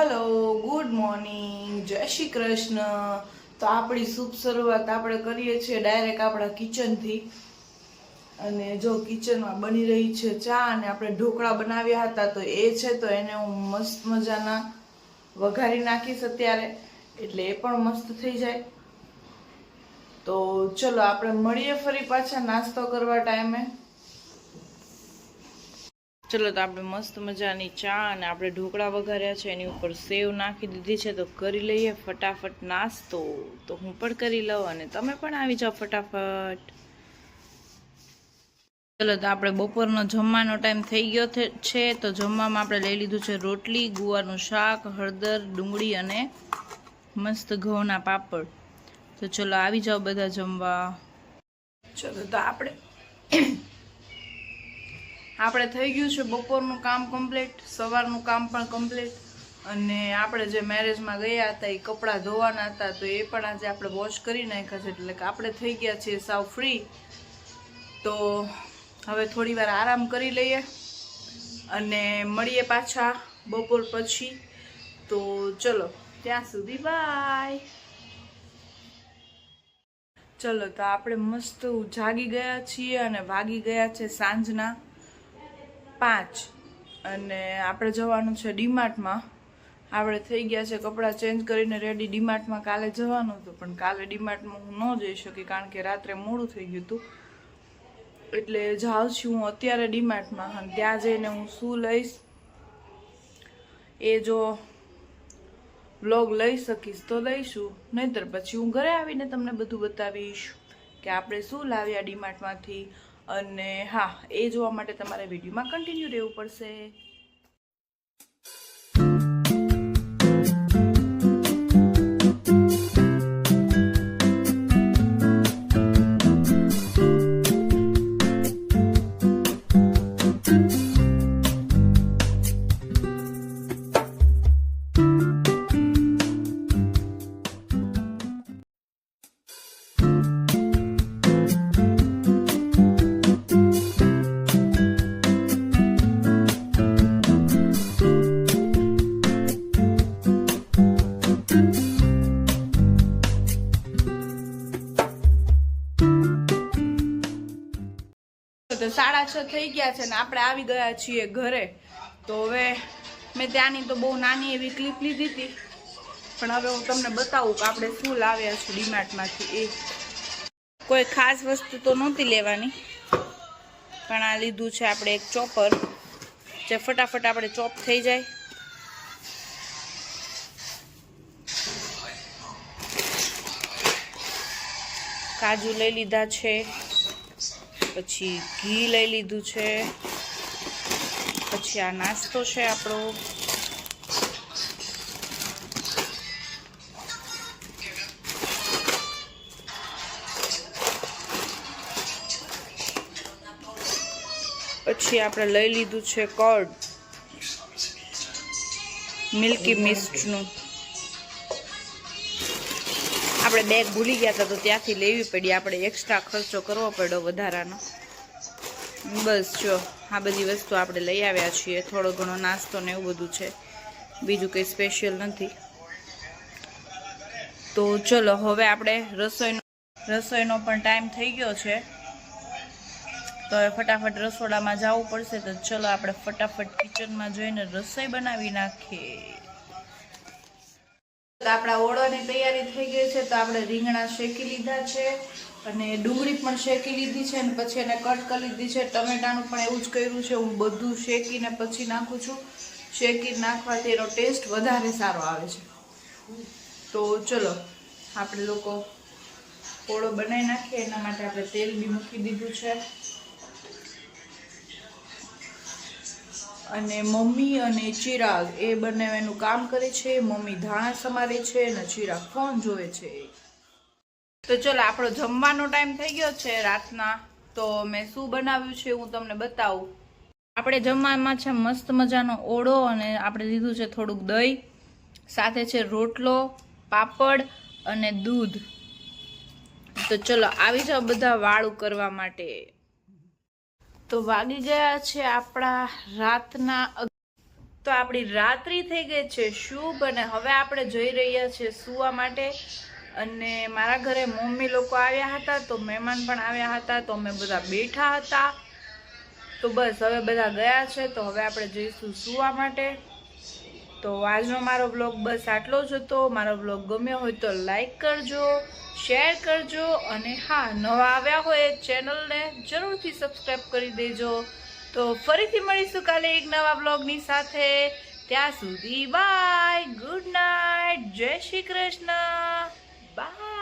Hello, good morning. જય શ્રી કૃષ્ણ. તો આપણી શુભ શરૂઆત આપણે કરીએ છીએ ડાયરેક્ટ આપણા કિચનથી. અને જો કિચનમાં બની રહી છે ચા અને આપણે ઢોકળા બનાવ્યા હતા, તો એ છે, તો એને હું મસ્ત મજાના વઘારી નાખીશ અત્યારે. એટલે એ પણ મસ્ત થઈ જાય. તો ચલો, આપણે મળીએ ફરી પાછા નાસ્તો કરવા ટાઈમે. ચલો તો આપણે મસ્ત મજાની ચા અને આપણે ઢોકળા વઘાર્યા છે, એની ઉપર સેવ નાખી દીધી છે, તો કરી લઈએ ફટાફટ નાસ્તો. તો હું પણ કરી લઉં અને તમે પણ આવી જાઓ ફટાફટ. ચલો તો આપણે બપોરનો જમવાનો ટાઈમ થઈ ગયો છે, તો જમવામાં આપણે લઈ લીધું છે રોટલી, ગુવારનું શાક, હળદર, ડુંગળી અને મસ્ત ઘઉંના પાપડ. તો ચલો આવી જાઓ બધા જમવા. ચલો તો આપણે આપણે થઈ ગયું છે બપોરનું કામ કમ્પ્લીટ સવારનું કામ પણ કમ્પ્લીટ અને આપણે જે મેરેજમાં ગયા હતા, એ કપડાં ધોવાના હતા, તો એ પણ આજે આપણે વોશ કરી નાખ્યા છે. એટલે કે આપણે થઈ ગયા છીએ સાવ ફ્રી તો હવે થોડી વાર આરામ કરી લઈએ અને મળીએ પાછા બપોર પછી. તો ચલો, ત્યાં સુધી બાય ચલો, તો આપણે મસ્ત જાગી ગયા છીએ અને વાગી ગયા છે સાંજના. પાંચ. અને આપણે જવાનું છે ડીમાર્ટમાં. આપણે થઈ ગયા છે કપડાં ચેન્જ કરીને રેડી ડીમાર્ટમાં કાલે જવાનું હતું, પણ કાલે ડીમાર્ટમાં હું ન જઈ શકી કારણ કે રાત્રે મોડું થઈ ગયું હતું. એટલે જાઉં છું હું અત્યારે ડીમાર્ટમાં, અને ત્યાં જઈને હું શું લઈશ? એ જો બ્લોગ લઈ શકીશ તો લઈશું. નહીંતર પછી હું ઘરે આવીને તમને બધું બતાવીશ કે આપણે શું લાવ્યા ડીમાર્ટમાંથી. અને હા એ જોવા માટે તમારે વિડીયોમાં કન્ટિન્યુ રહેવું પડશે. તો સાડા છ થઈ ગયા છે ને આપણે આવી ગયા છીએ ઘરે. તો હવે મેં ત્યાંની તો બહુ નાની એવી ક્લિપ લીધી હતી. પણ હવે હું તમને બતાવું કે આપણે શું લાવ્યા છું ડીમાર્ટમાંથી. એ કોઈ ખાસ વસ્તુ તો નહોતી લેવાની. પણ આ લીધું છે આપણે એક ચોપર, જે ફટાફટ આપણે ચોપ થઈ જાય. કાજુ લઈ લીધા છે. પછી ઘી લઈ લીધું છે. પછી આ નાસ્તો છે આપણો. પછી આપણે લઈ લીધું છે કર્ડ. મિલ્કી મિસ્ટનું. આપણે બેગ ભૂલી ગયા હતા, તો ત્યાંથી લેવી પડી. આપણે એક્સ્ટ્રા ખર્ચો કરવો પડ્યો વધારાનો. બસ, જો, આ બધી વસ્તુ આપણે લઈ આવ્યા છીએ. થોડો ઘણો નાસ્તો ને એવું બધું છે. બીજું કંઈ સ્પેશિયલ નથી. તો ચલો, હવે આપણે રસોઈનો રસોઈનો પણ ટાઈમ થઈ ગયો છે. તો હવે ફટાફટ રસોડામાં જવું પડશે, તો ચલો આપણે ફટાફટ કિચનમાં જઈને રસોઈ બનાવી નાખીએ. આપણા ઓળોની તૈયારી થઈ ગઈ છે તો આપણે રીંગણા શેકી લીધા છે અને ડુંગળી પણ શેકી લીધી છે અને પછી એને કટ કરી લીધી છે. ટમેટાનું પણ એવું જ કર્યું છે. હું બધું શેકીને પછી નાખું છું. શેકી નાખવાથી એનો ટેસ્ટ વધારે સારો આવે છે. તો ચલો, આપણે લોકો ઓળો બનાવી નાખીએ. એના માટે આપણે તેલ બી મૂકી દીધું છે. અને મમ્મી અને ચિરાગ એ બંને એનું કામ કરે છે, મમ્મી ધાણા સમારે છે અને ચિરાગ ફોન જોવે છે. તો ચલો, આપણો જમવાનો ટાઈમ થઈ ગયો છે રાતના. તો મેં શું બનાવ્યું છે હું તમને બતાવું. આપણે જમવામાં છે મસ્ત મજાનો ઓળો અને આપણે લીધું છે થોડુંક દહીં. સાથે છે રોટલો, પાપડ અને દૂધ. તો ચલો, આવી જાઓ બધા વાળું કરવા માટે. તો વાગી ગયા છે આપણા રાતના તો આપણી રાત્રિ થઈ ગઈ છે શુભ અને હવે આપણે જઈ રહ્યા છીએ સુવા માટે. અને મારા ઘરે મમ્મી લોકો આવ્યા હતા, તો મહેમાન પણ આવ્યા હતા, તો અમે બધા બેઠા હતા. તો બસ, હવે બધા ગયા છે, તો હવે આપણે જઈશું સુવા માટે. તો આજનો મારો બ્લોગ બસ આટલો જ હતો. મારો બ્લોગ ગમ્યો હોય તો લાઈક કરજો. શેર કરજો અને હા, નવા આવ્યા હોય ચેનલને જરૂરથી સબસ્ક્રાઈબ કરી દેજો. તો ફરીથી મળીશું કાલે એક નવા બ્લોગની સાથે. ત્યાં સુધી બાય ગુડ નાઇટ જય શ્રી કૃષ્ણ. બાય